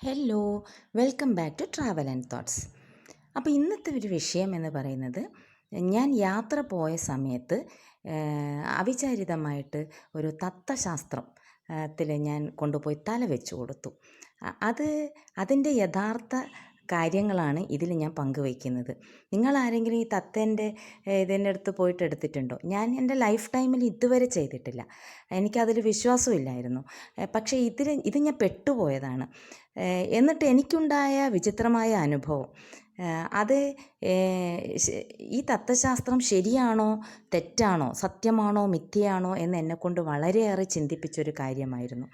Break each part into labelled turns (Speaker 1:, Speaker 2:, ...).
Speaker 1: Hello welcome back to travel and thoughts അപ്പോൾ ഇന്നത്തെ ഒരു വിഷയം എന്ന് പറയുന്നത് ഞാൻ യാത്ര പോയ സമയത്ത് അവിചാരിതമായിട്ട് ഒരു തത്വശാസ്ത്രം ത്തിൽ ഞാൻ കൊണ്ടുപോയി തല വെച്ച് കൊടുത്തു. അത് അതിന്റെ യഥാർത്ഥ കാര്യങ്ങളാണ് ഇതിൽ ഞാൻ പങ്കുവയ്ക്കുന്നത്. നിങ്ങൾ ആരെങ്കിലും ഈ തത്തേന്റെ ഇതിന്റെ അടുത്ത് പോയിട്ട് എടുത്തിട്ടുണ്ടോ? ഞാൻ എന്റെ ലൈഫ് ടൈമിൽ ഇതുവരെ ചെയ്തിട്ടില്ല. എനിക്കതിൽ വിശ്വാസമില്ലായിരുന്നു പക്ഷേ ഇതിൽ ഇത് ഞാൻ പെട്ടുപോയതാണ്. എന്നിട്ട് എനിക്കുണ്ടായ വിചിത്രമായ അനുഭവം അത് ഈ തത്വശാസ്ത്രം ശരിയാണോ തെറ്റാണോ സത്യമാണോ മിഥ്യയാണോ എന്ന് എന്നെക്കൊണ്ട് വളരെയേറെ ചിന്തിപ്പിച്ചൊരു കാര്യമായിരുന്നു.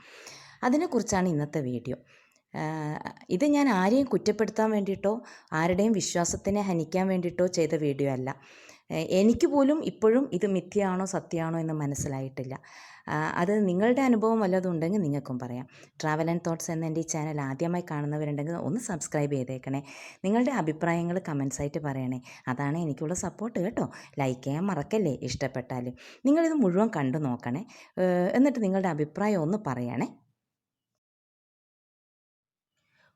Speaker 1: അതിനെക്കുറിച്ചാണ് ഇന്നത്തെ വീഡിയോ. ഇത് ഞാൻ ആരെയും കുറ്റപ്പെടുത്താൻ വേണ്ടിയിട്ടോ ആരുടെയും വിശ്വാസത്തിനെ ഹനിക്കാൻ വേണ്ടിയിട്ടോ ചെയ്ത വീഡിയോ അല്ല. എനിക്ക് പോലും ഇപ്പോഴും ഇത് മിഥ്യയാണോ സത്യമാണോ എന്ന് മനസ്സിലായിട്ടില്ല. അത് നിങ്ങളുടെ അനുഭവം വല്ലതും ഉണ്ടെങ്കിൽ നിങ്ങൾക്കും പറയാം. ട്രാവൽ ആൻഡ് തോട്ട്സ് എന്ന എന്റെ ഈ ചാനൽ ആദ്യമായി കാണുന്നവരുണ്ടെങ്കിൽ ഒന്ന് സബ്സ്ക്രൈബ് ചെയ്തേക്കണേ. നിങ്ങളുടെ അഭിപ്രായങ്ങൾ കമൻസ് ആയിട്ട് പറയണേ. അതാണ് എനിക്കുള്ള സപ്പോർട്ട് കേട്ടോ. ലൈക്ക് ചെയ്യാൻ മറക്കല്ലേ ഇഷ്ടപ്പെട്ടാൽ നിങ്ങളിത് മുഴുവൻ കണ്ടു നോക്കണേ. എന്നിട്ട് നിങ്ങളുടെ അഭിപ്രായം ഒന്ന് പറയണേ.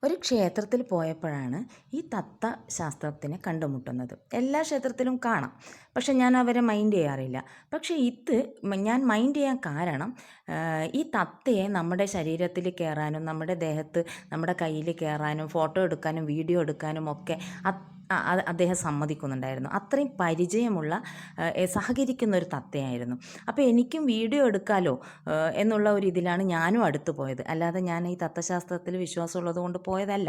Speaker 1: ഒരു ക്ഷേത്രത്തിൽ പോയപ്പോഴാണ് ഈ തത്ത ശാസ്ത്രത്തിനെ കണ്ടുമുട്ടുന്നത്. എല്ലാ ക്ഷേത്രത്തിലും കാണാം. പക്ഷെ ഞാൻ അവരെ മൈൻഡ് ചെയ്യാറില്ല. പക്ഷേ ഇത് ഞാൻ മൈൻഡ് ചെയ്യാൻ കാരണം ഈ തത്തയെ നമ്മുടെ ശരീരത്തിൽ കയറാനും നമ്മുടെ ദേഹത്ത് നമ്മുടെ കയ്യിൽ കയറാനും ഫോട്ടോ എടുക്കാനും വീഡിയോ എടുക്കാനും ഒക്കെ അദ്ദേഹം സമ്മതിക്കുന്നുണ്ടായിരുന്നു. അത്രയും പരിചയമുള്ള സഹകരിക്കുന്ന ഒരു തത്തയായിരുന്നു. അപ്പോൾ എനിക്കും വീഡിയോ എടുക്കാലോ എന്നുള്ള ഒരു ഇതിലാണ് ഞാനും അടുത്ത് പോയത്. അല്ലാതെ ഞാൻ ഈ തത്വശാസ്ത്രത്തിൽ വിശ്വാസമുള്ളത് കൊണ്ട് പോയതല്ല.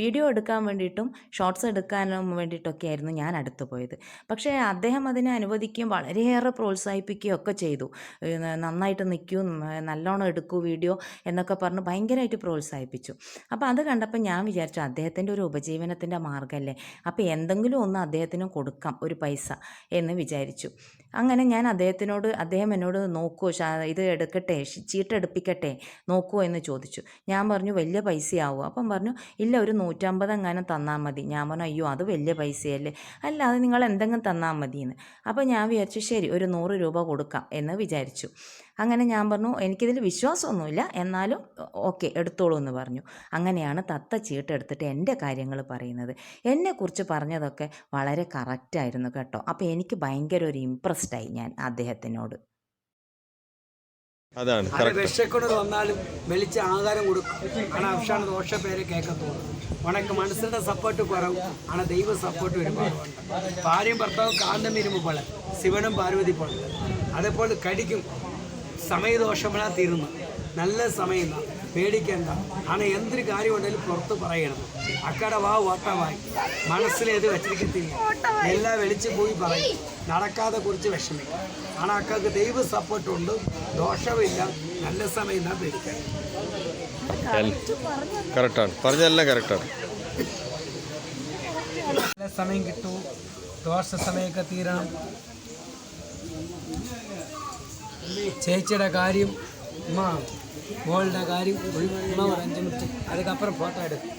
Speaker 1: വീഡിയോ എടുക്കാൻ വേണ്ടിയിട്ടും ഷോർട്സ് എടുക്കാനും വേണ്ടിയിട്ടൊക്കെ ആയിരുന്നു ഞാൻ അടുത്ത് പോയത്. പക്ഷേ അദ്ദേഹം അതിനെ അനുവദിക്കുകയും വളരെയേറെ പ്രോത്സാഹിപ്പിക്കുകയും ഒക്കെ ചെയ്തു. നന്നായിട്ട് നിൽക്കൂ നല്ലോണം എടുക്കൂ വീഡിയോ എന്നൊക്കെ പറഞ്ഞ് ഭയങ്കരമായിട്ട് പ്രോത്സാഹിപ്പിച്ചു. അപ്പോൾ അത് കണ്ടപ്പോൾ ഞാൻ വിചാരിച്ചു അദ്ദേഹത്തിന്റെ ഒരു ഉപജീവനത്തിന്റെ മാർഗമല്ലേ? അപ്പോൾ എന്തെങ്കിലും ഒന്ന് അദ്ദേഹത്തിന് കൊടുക്കാം ഒരു പൈസ എന്ന് വിചാരിച്ചു. അങ്ങനെ ഞാൻ അദ്ദേഹത്തിനോട് അദ്ദേഹം എന്നോട് നോക്കുമോ ഇത് എടുക്കട്ടെ ചീട്ടെടുപ്പിക്കട്ടെ നോക്കുമോ എന്ന് ചോദിച്ചു. ഞാൻ പറഞ്ഞു വലിയ പൈസയാവും. അപ്പം പറഞ്ഞു ഇല്ല ഒരു നൂറ്റമ്പത് എങ്ങാനും തന്നാൽ മതി. ഞാൻ പറഞ്ഞു അയ്യോ അത് വലിയ പൈസയല്ലേ? അല്ല അത് നിങ്ങൾ എന്തെങ്കിലും തന്നാൽ മതിയെന്ന്. അപ്പോൾ ഞാൻ വിചാരിച്ചു ശരി ഒരു നൂറ് രൂപ കൊടുക്കാം എന്ന് വിചാരിച്ചു. അങ്ങനെ ഞാൻ പറഞ്ഞു എനിക്കിതിൽ വിശ്വാസമൊന്നുമില്ല എന്നാലും ഓക്കെ എടുത്തോളൂ എന്ന് പറഞ്ഞു. അങ്ങനെയാണ് തത്ത ചീട്ടെടുത്തിട്ട് എന്റെ കാര്യങ്ങൾ പറയുന്നത്. എന്നെക്കുറിച്ച് പറഞ്ഞതൊക്കെ വളരെ കറക്റ്റായിരുന്നു കേട്ടോ. അപ്പോൾ എനിക്ക് ഭയങ്കര ഒരു ഇമ്പ്രസ്ഡായി ഞാൻ അദ്ദേഹത്തിനോട്.
Speaker 2: അതാണ്
Speaker 3: അത് വന്നാലും വെളിച്ച ആഹാരം കൊടുക്കും. ആണ് അവസാനം ദോഷ പേര് കേൾക്കത്തുള്ളൂ ഉണക്ക് മനസ്സിന്റെ സപ്പോർട്ട് കുറവ് ആണ് ദൈവ സപ്പോർട്ട് ഒരുപാട് ഭാര്യയും ഭർത്താവും കാന്തം ഇരുമ്പ് പോലെ ശിവനും പാർവതി പോലെ അതേപോലെ കടിക്കും സമയദോഷമെന്നാ തീരുന്നു. നല്ല സമയം. പേടിക്കണ്ട. ആണ് എന്തൊരു കാര്യം ഉണ്ടെങ്കിലും പുറത്ത് പറയണം അക്കട വാ ഓട്ടമായി മനസ്സിലേത് വെച്ചിരിക്കത്തില്ല. എല്ലാം വെളിച്ച് പോയി പറയും. നടക്കാതെ കുറിച്ച് വിഷമിക്കും. ആണ് അക്കൾക്ക് ദൈവ സപ്പോർട്ടുണ്ട് ദോഷമില്ല. നല്ല സമയം എന്നാ പേടിക്കാൻ.
Speaker 2: കറക്റ്റാണ്. പറഞ്ഞതെല്ലാം കറക്റ്റാണ്.
Speaker 3: നല്ല സമയം കിട്ടൂ. ദോഷ സമയമൊക്കെ തീരണം. ചേച്ചിയുടെ കാര്യം ഉമ്മ മോളുടെ കാര്യം ഉമ്മ മിനിറ്റ് അതുക്കപ്പുറം ഫോട്ടോ എടുക്കും.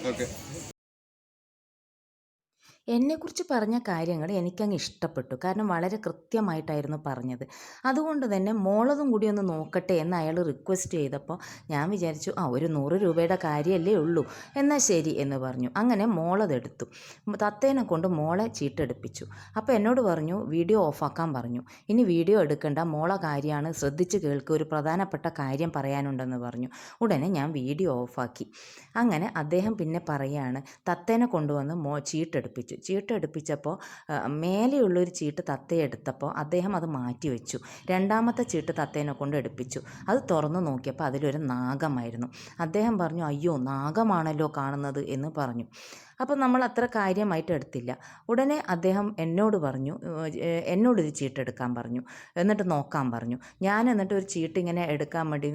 Speaker 1: എന്നെക്കുറിച്ച് പറഞ്ഞ കാര്യങ്ങൾ എനിക്കങ്ങ് ഇഷ്ടപ്പെട്ടു. കാരണം വളരെ കൃത്യമായിട്ടായിരുന്നു പറഞ്ഞത്. അതുകൊണ്ട് തന്നെ മോളതും കൂടി ഒന്ന് നോക്കട്ടെ എന്ന് അയാൾ റിക്വസ്റ്റ് ചെയ്തപ്പോൾ ഞാൻ വിചാരിച്ചു ആ ഒരു നൂറ് രൂപയുടെ കാര്യമല്ലേ ഉള്ളൂ. എന്നാൽ ശരി എന്ന് പറഞ്ഞു. അങ്ങനെ മോളതെടുത്തു. തത്തേനെ കൊണ്ട് മോളെ ചീട്ടെടുപ്പിച്ചു. അപ്പോൾ എന്നോട് പറഞ്ഞു വീഡിയോ ഓഫാക്കാൻ പറഞ്ഞു. ഇനി വീഡിയോ എടുക്കേണ്ട. മോളെ കാര്യമാണ്. ശ്രദ്ധിച്ച് കേൾക്കുക ഒരു പ്രധാനപ്പെട്ട കാര്യം പറയാനുണ്ടെന്ന് പറഞ്ഞു. ഉടനെ ഞാൻ വീഡിയോ ഓഫാക്കി. അങ്ങനെ അദ്ദേഹം പിന്നെ പറയാണ് തത്തേനെ കൊണ്ടുവന്ന് മോ ചീട്ടെടുപ്പിച്ചു. ചീട്ടെടുപ്പിച്ചപ്പോൾ ചീട്ടടിപ്പിച്ചപ്പോൾ മേലെയുള്ളൊരു ചീട്ട് തത്തയെടുത്തപ്പോൾ അദ്ദേഹം അത് മാറ്റി വെച്ചു. രണ്ടാമത്തെ ചീട്ട് തത്തേനെ കൊണ്ട് എടുപ്പിച്ചു. അത് തുറന്നു നോക്കിയപ്പോൾ അതിലൊരു നാഗമായിരുന്നു. അദ്ദേഹം പറഞ്ഞു അയ്യോ നാഗമാണല്ലോ കാണുന്നത് എന്ന് പറഞ്ഞു. അപ്പോൾ നമ്മൾ അത്ര കാര്യമായിട്ട് എടുത്തില്ല. ഉടനെ അദ്ദേഹം എന്നോട് പറഞ്ഞു എന്നോടൊരു എന്നോട് ഒരു ചീട്ടെടുക്കാൻ പറഞ്ഞു. എന്നിട്ട് നോക്കാൻ പറഞ്ഞു. ഞാൻ എന്നിട്ട് ഒരു ചീട്ട് ഇങ്ങനെ എടുക്കാൻ വേണ്ടി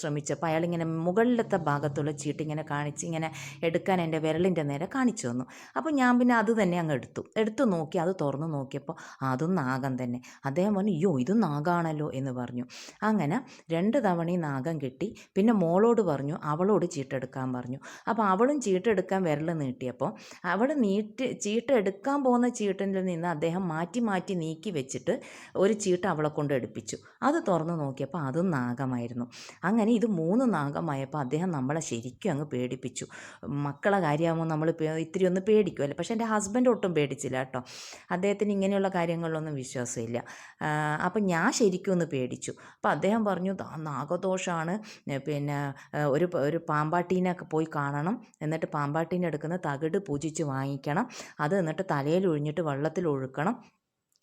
Speaker 1: ശ്രമിച്ചപ്പോൾ അയാളിങ്ങനെ മുകളിലത്തെ ഭാഗത്തുള്ള ചീട്ട് ഇങ്ങനെ കാണിച്ച് ഇങ്ങനെ എടുക്കാൻ എന്റെ വിരലിന്റെ നേരെ കാണിച്ചു തന്നു. അപ്പോൾ ഞാൻ പിന്നെ അത് തന്നെ അങ്ങ് എടുത്തു. എടുത്തു നോക്കി അത് തുറന്ന് നോക്കിയപ്പോൾ അതും നാഗം തന്നെ. അദ്ദേഹം പറഞ്ഞു അയ്യോ ഇത് നാഗാണല്ലോ എന്ന് പറഞ്ഞു. അങ്ങനെ രണ്ട് തവണ ഈ നാഗം കിട്ടി. പിന്നെ മോളോട് പറഞ്ഞു അവളോട് ചീട്ടെടുക്കാൻ പറഞ്ഞു. അപ്പോൾ അവളും ചീട്ടെടുക്കാൻ വിരൽ നീട്ടി. നീട്ടിയപ്പോൾ അവിടെ നീട്ടി ചീട്ട് എടുക്കാൻ പോകുന്ന ചീട്ടിൽ നിന്ന് അദ്ദേഹം മാറ്റി മാറ്റി നീക്കി വെച്ചിട്ട് ഒരു ചീട്ട് അവളെ കൊണ്ട് എടുപ്പിച്ചു. അത് തുറന്നു നോക്കിയപ്പോൾ അതും നാഗമായിരുന്നു. അങ്ങനെ ഇത് മൂന്ന് നാഗമായപ്പോൾ അദ്ദേഹം നമ്മളെ ശരിക്കും അങ്ങ് പേടിപ്പിച്ചു. മക്കളെ കാര്യമാകുമ്പോൾ നമ്മൾ ഇത്തിരി ഒന്ന് പേടിക്കുമല്ലേ പക്ഷേ എന്റെ ഹസ്ബൻഡ് ഒട്ടും പേടിച്ചില്ല കേട്ടോ. അദ്ദേഹത്തിന് ഇങ്ങനെയുള്ള കാര്യങ്ങളിലൊന്നും വിശ്വാസമില്ല. അപ്പം ഞാൻ ശരിക്കും ഒന്ന് പേടിച്ചു. അപ്പോൾ അദ്ദേഹം പറഞ്ഞു "ദാ നാഗദോഷമാണ്. പിന്നെ ഒരു ഒരു പാമ്പാട്ടീനൊക്കെ പോയി കാണണം. എന്നിട്ട് പാമ്പാട്ടീനെ എടുക്കുന്ന തകിട് പൂജിച്ച് വാങ്ങിക്കണം. അത് എന്നിട്ട് തലയിൽ ഒഴിഞ്ഞിട്ട് വെള്ളത്തിൽ ഒഴുക്കണം.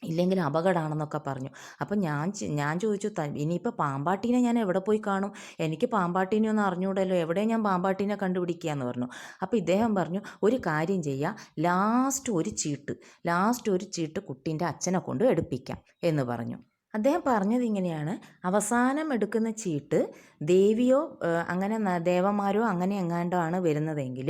Speaker 1: ഇല്ലെങ്കിൽ അപകടമാണെന്നൊക്കെ പറഞ്ഞു. അപ്പം ഞാൻ ഞാൻ ചോദിച്ചു "ത- ഇനിയിപ്പോൾ പാമ്പാട്ടീനെ ഞാൻ എവിടെ പോയി കാണും? എനിക്ക് പാമ്പാട്ടീനെ ഒന്നും അറിഞ്ഞൂടല്ലോ. എവിടെ ഞാൻ പാമ്പാട്ടീനെ കണ്ടുപിടിക്കുക എന്ന് പറഞ്ഞു. അപ്പോൾ ഇദ്ദേഹം പറഞ്ഞു ഒരു കാര്യം ചെയ്യുക ലാസ്റ്റ് ഒരു ചീട്ട് ലാസ്റ്റ് ഒരു ചീട്ട് കുട്ടീന്റെ അച്ഛനെ കൊണ്ട് എടുപ്പിക്കാം. എന്ന് പറഞ്ഞു. അദ്ദേഹം പറഞ്ഞത് ഇങ്ങനെയാണ്. അവസാനം എടുക്കുന്ന ചീട്ട് ദേവിയോ അങ്ങനെ ദേവന്മാരോ അങ്ങനെ എങ്ങാണ്ടോ ആണ് വരുന്നതെങ്കിൽ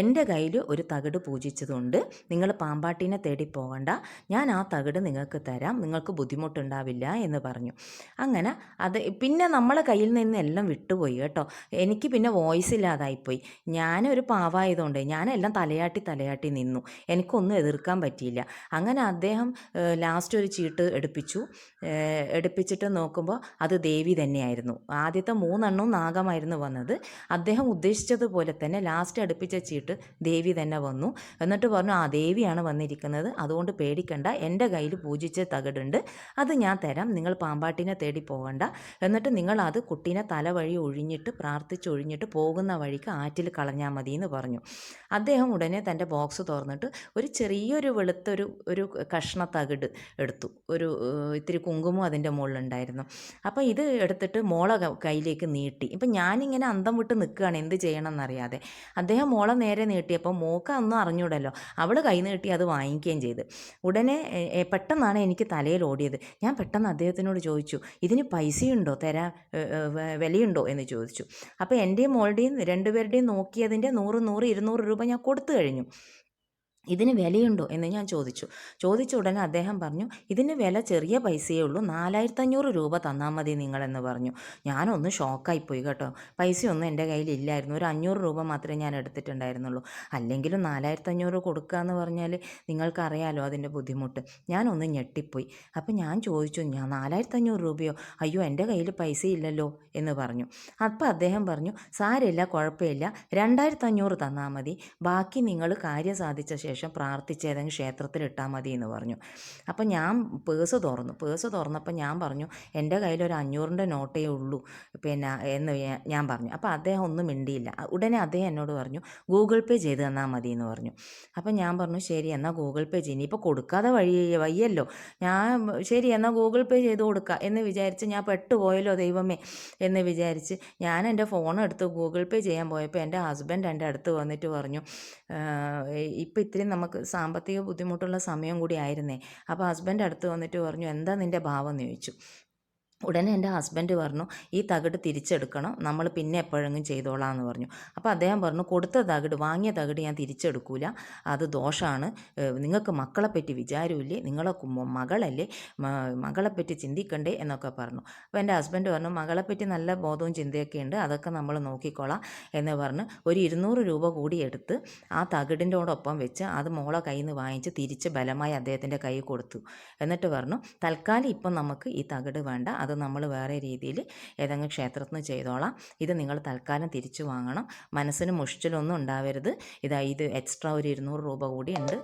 Speaker 1: എന്റെ കയ്യിൽ ഒരു തകിട് പൂജിച്ചതുകൊണ്ട് നിങ്ങൾ പാമ്പാട്ടീനെ തേടി പോകണ്ട. ഞാൻ ആ തകിട് നിങ്ങൾക്ക് തരാം. നിങ്ങൾക്ക് ബുദ്ധിമുട്ടുണ്ടാവില്ല എന്ന് പറഞ്ഞു. അങ്ങനെ അത് പിന്നെ നമ്മളെ കയ്യിൽ നിന്ന് എല്ലാം വിട്ടുപോയി കേട്ടോ. എനിക്ക് പിന്നെ വോയിസ് ഇല്ലാതായിപ്പോയി. ഞാനൊരു പാവായതുകൊണ്ട് ഞാനെല്ലാം തലയാട്ടി തലയാട്ടി നിന്നു. എനിക്കൊന്നും എതിർക്കാൻ പറ്റിയില്ല. അങ്ങനെ അദ്ദേഹം ലാസ്റ്റ് ഒരു ചീട്ട് എടുപ്പിച്ചു. എടുപ്പിച്ചിട്ട് നോക്കുമ്പോൾ അത് ദേവി തന്നെയായിരുന്നു. ആദ്യത്തെ മൂന്നെണ്ണവും നാഗമായിരുന്നു വന്നത്. അദ്ദേഹം ഉദ്ദേശിച്ചതുപോലെ തന്നെ ലാസ്റ്റ് അടുപ്പിച്ച ചീട്ട് ദേവി തന്നെ വന്നു. എന്നിട്ട് പറഞ്ഞു ആ ദേവിയാണ് വന്നിരിക്കുന്നത്. അതുകൊണ്ട് പേടിക്കണ്ട. എന്റെ കയ്യിൽ പൂജിച്ച തകിടുണ്ട്. അത് ഞാൻ തരാം. നിങ്ങൾ പാമ്പാട്ടിനെ തേടി പോകണ്ട എന്നിട്ട് നിങ്ങൾ അത് കുട്ടീനെ തലവഴി ഒഴിഞ്ഞിട്ട് പ്രാർത്ഥിച്ചൊഴിഞ്ഞിട്ട് പോകുന്ന വഴിക്ക് ആറ്റിൽ കളഞ്ഞാൽ മതി എന്ന് പറഞ്ഞു. അദ്ദേഹം ഉടനെ തന്റെ ബോക്സ് തുറന്നിട്ട് ഒരു ചെറിയൊരു വെളുത്തൊരു ഒരു കഷ്ണ തകിട് എടുത്തു. ഒരു ഇത്തിരി കുങ്കുമം അതിന്റെ മുകളിലുണ്ടായിരുന്നു അപ്പോൾ ഇത് എടുത്തിട്ട് മോളെ ക- കയ്യിലേക്ക് നീട്ടി. ഇപ്പം ഞാനിങ്ങനെ അന്തം വിട്ട് നിൽക്കുകയാണ്. എന്ത് ചെയ്യണം എന്നറിയാതെ അദ്ദേഹം മോളെ നേരെ നീട്ടിയപ്പോൾ മോക്ക ഒന്നും അറിഞ്ഞൂടല്ലോ. അവൾ കൈ നീട്ടി അത് വാങ്ങിക്കുകയും ചെയ്ത്. ഉടനെ പെട്ടെന്നാണ് എനിക്ക് തലയിൽ ഓടിയത്. ഞാൻ പെട്ടെന്ന് അദ്ദേഹത്തിനോട് ചോദിച്ചു ഇതിന് പൈസയുണ്ടോ? വെ- വിലയുണ്ടോ? എന്ന് ചോദിച്ചു. അപ്പോൾ എന്റെയും മോളുടെയും രണ്ടുപേരുടെയും നോക്കിയതിന്റെ നൂറ് നൂറ് ഇരുന്നൂറ് രൂപ ഞാൻ കൊടുത്തു കഴിഞ്ഞു. ഇതിന് വിലയുണ്ടോ എന്ന് ഞാൻ ചോദിച്ചു. ചോദിച്ച ഉടനെ അദ്ദേഹം പറഞ്ഞു ഇതിന് വില ചെറിയ പൈസയേ ഉള്ളൂ നാലായിരത്തഞ്ഞൂറ് രൂപ തന്നാൽ മതി നിങ്ങളെന്ന് പറഞ്ഞു. ഞാനൊന്ന് ഷോക്കായിപ്പോയി കേട്ടോ. പൈസയൊന്നും എന്റെ കയ്യിലില്ലായിരുന്നു. ഒരു അഞ്ഞൂറ് രൂപ മാത്രമേ ഞാൻ എടുത്തിട്ടുണ്ടായിരുന്നുള്ളൂ. അല്ലെങ്കിലും നാലായിരത്തഞ്ഞൂറ് കൊടുക്കുക എന്ന് പറഞ്ഞാൽ നിങ്ങൾക്കറിയാലോ അതിന്റെ ബുദ്ധിമുട്ട്. ഞാനൊന്ന് ഞെട്ടിപ്പോയി. അപ്പം ഞാൻ ചോദിച്ചു ഞാൻ നാലായിരത്തഞ്ഞൂറ് രൂപയോ? അയ്യോ എന്റെ കയ്യിൽ പൈസ ഇല്ലല്ലോ എന്ന് പറഞ്ഞു. അപ്പം അദ്ദേഹം പറഞ്ഞു സാരമില്ല കുഴപ്പമില്ല. രണ്ടായിരത്തഞ്ഞൂറ് തന്നാൽ മതി. ബാക്കി നിങ്ങൾ കാര്യം സാധിച്ച ശേഷം പ്രാർത്ഥിച്ച് ഏതെങ്കിലും ക്ഷേത്രത്തിൽ ഇട്ടാൽ മതി എന്ന് പറഞ്ഞു. അപ്പം ഞാൻ പേഴ്സ് തുറന്നു. പേഴ്സ് തുറന്നപ്പോൾ ഞാൻ പറഞ്ഞു എന്റെ കയ്യിൽ ഒരു അഞ്ഞൂറിന്റെ നോട്ടേ ഉള്ളൂ. പിന്നെ എന്ന് ഞാൻ പറഞ്ഞു. അപ്പോൾ അദ്ദേഹം ഒന്നും മിണ്ടിയില്ല. ഉടനെ അദ്ദേഹം എന്നോട് പറഞ്ഞു ഗൂഗിൾ പേ ചെയ്ത് തന്നാൽ മതി എന്ന് പറഞ്ഞു. അപ്പം ഞാൻ പറഞ്ഞു ശരി എന്നാൽ ഗൂഗിൾ പേ ചെയ്യും. ഇനിയിപ്പോൾ കൊടുക്കാതെ വഴി വയ്യല്ലോ. ഞാൻ ശരി എന്നാൽ ഗൂഗിൾ പേ ചെയ്ത് കൊടുക്കുക എന്ന് വിചാരിച്ച് ഞാൻ പെട്ടുപോയല്ലോ ദൈവമേ എന്ന് വിചാരിച്ച് ഞാൻ എന്റെ ഫോൺ എടുത്ത് ഗൂഗിൾ പേ ചെയ്യാൻ പോയപ്പോൾ എന്റെ ഹസ്ബൻഡ് എന്റെ അടുത്ത് വന്നിട്ട് പറഞ്ഞു ഇപ്പം ഇത്തിരി നമുക്ക് സാമ്പത്തിക ബുദ്ധിമുട്ടുള്ള സമയം കൂടി ആയിരുന്നേ. അപ്പോൾ ഹസ്ബൻഡ് അടുത്ത് വന്നിട്ട് പറഞ്ഞു എന്താ നിന്റെ ഭാവം? എന്ന് ചോദിച്ചു. ഉടനെ എന്റെ ഹസ്ബൻഡ് പറഞ്ഞു ഈ തകിട് തിരിച്ചെടുക്കണം. നമ്മൾ പിന്നെ എപ്പോഴെങ്കിലും ചെയ്തോളാം എന്ന് പറഞ്ഞു. അപ്പോൾ അദ്ദേഹം പറഞ്ഞു കൊടുത്ത തകിട് വാങ്ങിയ തകിട് ഞാൻ തിരിച്ചെടുക്കൂല. അത് ദോഷമാണ് നിങ്ങൾക്ക് മക്കളെപ്പറ്റി വിചാരമില്ലേ? നിങ്ങളെ മകളല്ലേ? മകളെപ്പറ്റി ചിന്തിക്കണ്ടേ? എന്നൊക്കെ പറഞ്ഞു. അപ്പോൾ എന്റെ ഹസ്ബൻഡ് പറഞ്ഞു മകളെപ്പറ്റി നല്ല ബോധവും ചിന്തയൊക്കെ ഉണ്ട്. അതൊക്കെ നമ്മൾ നോക്കിക്കോളാം എന്ന് പറഞ്ഞ് ഒരു ഇരുന്നൂറ് രൂപ കൂടി എടുത്ത് ആ തകിടിന്റോടൊപ്പം വെച്ച് അത് മോളെ കയ്യിൽ നിന്ന് വാങ്ങിച്ച് തിരിച്ച് ബലമായി അദ്ദേഹത്തിന്റെ കൈ കൊടുത്തു. എന്നിട്ട് പറഞ്ഞു തൽക്കാലം ഇപ്പം നമുക്ക് ഈ തകിട് വേണ്ട. അത് നമ്മൾ വേറെ രീതിയിൽ ഏതെങ്കിലും ക്ഷേത്രത്തിൽ നിന്ന് ചെയ്തോളാം. ഇത് നിങ്ങൾ തൽക്കാലം തിരിച്ചു വാങ്ങണം. മനസ്സിന് മുഷിച്ചിലൊന്നും ഉണ്ടാവരുത്. ഇതാ ഇത് എക്സ്ട്രാ ഒരു ഇരുന്നൂറ് രൂപ കൂടി ഉണ്ട്.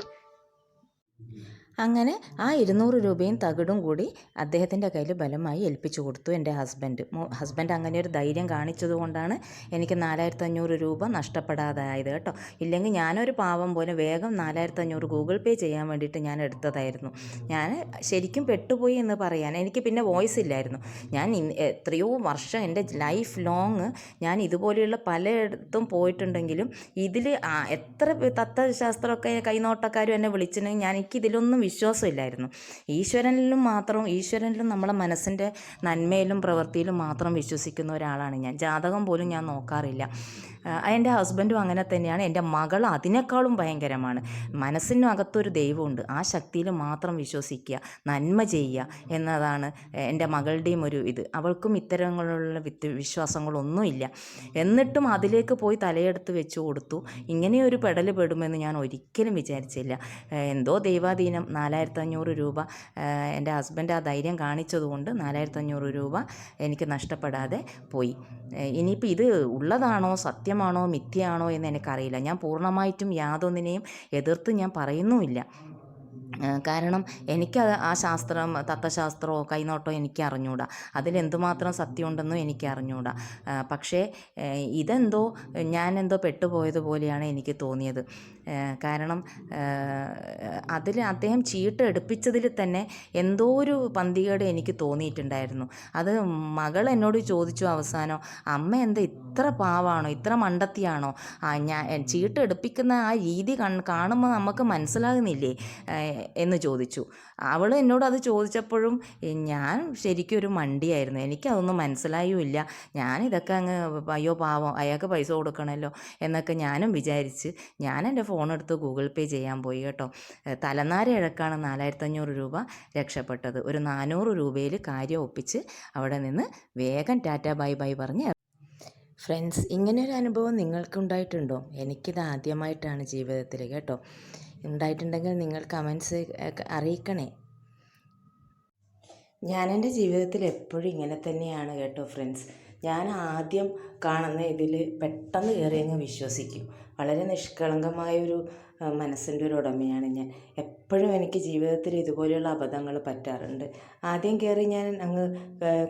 Speaker 1: അങ്ങനെ ആ ഇരുന്നൂറ് രൂപയും തകിടും കൂടി അദ്ദേഹത്തിന്റെ കയ്യിൽ ബലമായി ഏൽപ്പിച്ചു കൊടുത്തു എന്റെ ഹസ്ബൻഡ്. ഹസ്ബൻഡ് അങ്ങനെ ഒരു ധൈര്യം കാണിച്ചതുകൊണ്ടാണ് എനിക്ക് നാലായിരത്തി അഞ്ഞൂറ് രൂപ നഷ്ടപ്പെടാതായത് കേട്ടോ. ഇല്ലെങ്കിൽ ഞാനൊരു പാവം പോലെ വേഗം നാലായിരത്തി അഞ്ഞൂറ് ഗൂഗിൾ പേ ചെയ്യാൻ വേണ്ടിയിട്ട് ഞാൻ എടുത്തതായിരുന്നു. ഞാൻ ശരിക്കും പെട്ടുപോയി എന്ന് പറയാൻ എനിക്ക് പിന്നെ വോയിസ് ഇല്ലായിരുന്നു. ഞാൻ എത്രയോ വർഷം എന്റെ ലൈഫ് ലോങ് ഞാൻ ഇതുപോലെയുള്ള പലയിടത്തും പോയിട്ടുണ്ടെങ്കിലും ഇതിൽ എത്ര തത്വശാസ്ത്രമൊക്കെ കൈനോട്ടക്കാരും എന്നെ വിളിച്ചിട്ടുണ്ടെങ്കിൽ ഞാൻ എനിക്ക് ഇതിലൊന്നും വിശ്വാസമില്ലായിരുന്നു. ഈശ്വരനിലും മാത്രം ഈശ്വരനിലും നമ്മുടെ മനസ്സിന്റെ നന്മയിലും പ്രവൃത്തിയിലും മാത്രം വിശ്വസിക്കുന്ന ഒരാളാണ് ഞാൻ. ജാതകം പോലും ഞാൻ നോക്കാറില്ല. എന്റെ ഹസ്ബൻഡും അങ്ങനെ തന്നെയാണ്. എന്റെ മകൾ അതിനേക്കാളും ഭയങ്കരമാണ്. മനസ്സിനകത്തൊരു ദൈവമുണ്ട്. ആ ശക്തിയിൽ മാത്രം വിശ്വസിക്കുക നന്മ ചെയ്യുക എന്നതാണ് എന്റെ മകളുടെയും ഒരു ഇത്. അവൾക്കും ഇത്തരങ്ങളുള്ള വിത്ത് വിശ്വാസങ്ങളൊന്നുമില്ല. എന്നിട്ടും അതിലേക്ക് പോയി തലയെടുത്ത് വെച്ച് കൊടുത്തു. ഇങ്ങനെയൊരു പെടൽ പെടുമെന്ന് ഞാൻ ഒരിക്കലും വിചാരിച്ചില്ല. എന്തോ ദൈവാധീനം. നാലായിരത്തഞ്ഞൂറ് രൂപ എന്റെ ഹസ്ബൻഡ് ആ ധൈര്യം കാണിച്ചതുകൊണ്ട് നാലായിരത്തഞ്ഞൂറ് രൂപ എനിക്ക് നഷ്ടപ്പെടാതെ പോയി. ഇനിയിപ്പോൾ ഇത് ഉള്ളതാണോ സത്യമാണോ മിഥ്യയാണോ എന്ന് എനിക്കറിയില്ല. ഞാൻ പൂർണമായിട്ടും യാതൊന്നിനെയും എതിർത്ത് ഞാൻ പറയുന്നുമില്ല. കാരണം എനിക്ക് ആ ശാസ്ത്രം തത്വശാസ്ത്രമോ കൈനോട്ടോ എനിക്ക് അറിഞ്ഞൂടാ. അതിലെന്തുമാത്രം സത്യമുണ്ടെന്നും എനിക്ക് അറിഞ്ഞൂടാ. പക്ഷേ ഇതെന്തോ ഞാനെന്തോ പെട്ടുപോയതുപോലെയാണ് എനിക്ക് തോന്നിയത്. കാരണം അതിൽ അദ്ദേഹം ചീട്ട് എടുപ്പിച്ചതിൽ തന്നെ എന്തോ ഒരു പന്തികേട് എനിക്ക് തോന്നിയിട്ടുണ്ടായിരുന്നു. അത് മകൾ എന്നോട് ചോദിച്ചു അവസാനം അമ്മ എന്താ ഇത്ര പാവാണോ? ഇത്ര മണ്ടത്തിയാണോ? ആ ഞാൻ ചീട്ട് എടുപ്പിക്കുന്ന ആ രീതി കാണുമ്പോൾ നമുക്ക് മനസ്സിലാകുന്നില്ലേ? എന്ന് ചോദിച്ചു. അവൾ എന്നോട് അത് ചോദിച്ചപ്പോഴും ഞാൻ ശരിക്കും ഒരു മണ്ടിയായിരുന്നു. എനിക്കതൊന്നും മനസ്സിലായുമില്ല. ഞാനിതൊക്കെ അങ്ങ് അയ്യോ പാവം അയാൾക്ക് പൈസ കൊടുക്കണമല്ലോ എന്നൊക്കെ ഞാനും വിചാരിച്ച് ഞാൻ എന്റെ ഫോൺ എടുത്ത് ഗൂഗിൾ പേ ചെയ്യാൻ പോയി കേട്ടോ. തലനാര ഇഴക്കാണ് നാലായിരത്തഞ്ഞൂറ് രൂപ രക്ഷപ്പെട്ടത്. ഒരു നാനൂറ് രൂപയിൽ കാര്യം ഒപ്പിച്ച് അവിടെ നിന്ന് വേഗം ടാറ്റ ബൈ ബൈ പറഞ്ഞ് ഫ്രണ്ട്സ് ഇങ്ങനെയൊരു അനുഭവം നിങ്ങൾക്കുണ്ടായിട്ടുണ്ടോ? എനിക്കിത് ആദ്യമായിട്ടാണ് ജീവിതത്തിൽ കേട്ടോ. ഉണ്ടായിട്ടുണ്ടെങ്കിൽ നിങ്ങൾ കമൻസ് അറിയിക്കണേ. ഞാൻ എന്റെ ജീവിതത്തിൽ എപ്പോഴും ഇങ്ങനെ തന്നെയാണ് കേട്ടോ ഫ്രണ്ട്സ്. ഞാൻ ആദ്യം കാണുന്ന ഇതിൽ പെട്ടെന്ന് കയറി അങ്ങ് വിശ്വസിക്കും. വളരെ നിഷ്കളങ്കമായ ഒരു മനസ്സിന്റെ ഒരു ഉടമയാണ് ഞാൻ. എപ്പോഴും എനിക്ക് ജീവിതത്തിൽ ഇതുപോലെയുള്ള അബദ്ധങ്ങൾ പറ്റാറുണ്ട്. ആദ്യം കയറി ഞാൻ അങ്ങ്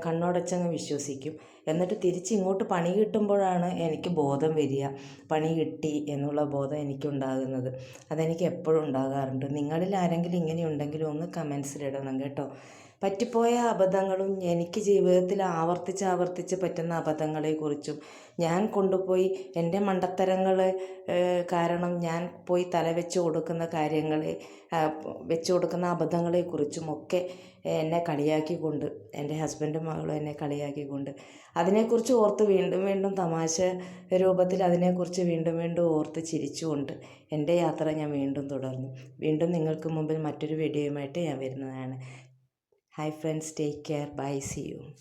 Speaker 1: കണ്ണോടച്ചങ്ങ് വിശ്വസിക്കും. എന്നിട്ട് തിരിച്ച് ഇങ്ങോട്ട് പണി കിട്ടുമ്പോഴാണ് എനിക്ക് ബോധം വരിക. പണി കിട്ടി എന്നുള്ള ബോധം എനിക്കുണ്ടാകുന്നത്. അതെനിക്ക് എപ്പോഴും ഉണ്ടാകാറുണ്ട്. നിങ്ങളിൽ ആരെങ്കിലും ഇങ്ങനെ ഉണ്ടെങ്കിൽ ഒന്ന് കമൻസിലിടണം കേട്ടോ. പറ്റിപ്പോയ അബദ്ധങ്ങളും എനിക്ക് ജീവിതത്തിൽ ആവർത്തിച്ച് ആവർത്തിച്ച് പറ്റുന്ന അബദ്ധങ്ങളെക്കുറിച്ചും ഞാൻ കൊണ്ടുപോയി എന്റെ മണ്ടത്തരങ്ങൾ കാരണം ഞാൻ പോയി തലവെച്ച് കൊടുക്കുന്ന കാര്യങ്ങളെ വെച്ച് കൊടുക്കുന്ന അബദ്ധങ്ങളെക്കുറിച്ചും ഒക്കെ എന്നെ കളിയാക്കിക്കൊണ്ട് എന്റെ ഹസ്ബൻഡും മകളും എന്നെ കളിയാക്കിക്കൊണ്ട് അതിനെക്കുറിച്ച് ഓർത്ത് വീണ്ടും വീണ്ടും തമാശ രൂപത്തിൽ അതിനെക്കുറിച്ച് വീണ്ടും വീണ്ടും ഓർത്ത് ചിരിച്ചുകൊണ്ട് എന്റെ യാത്ര ഞാൻ വീണ്ടും തുടർന്നു. വീണ്ടും നിങ്ങൾക്ക് മുമ്പിൽ മറ്റൊരു വീഡിയോയുമായിട്ട് ഞാൻ വരുന്നതാണ്. Hi friends, take care. Bye. See you.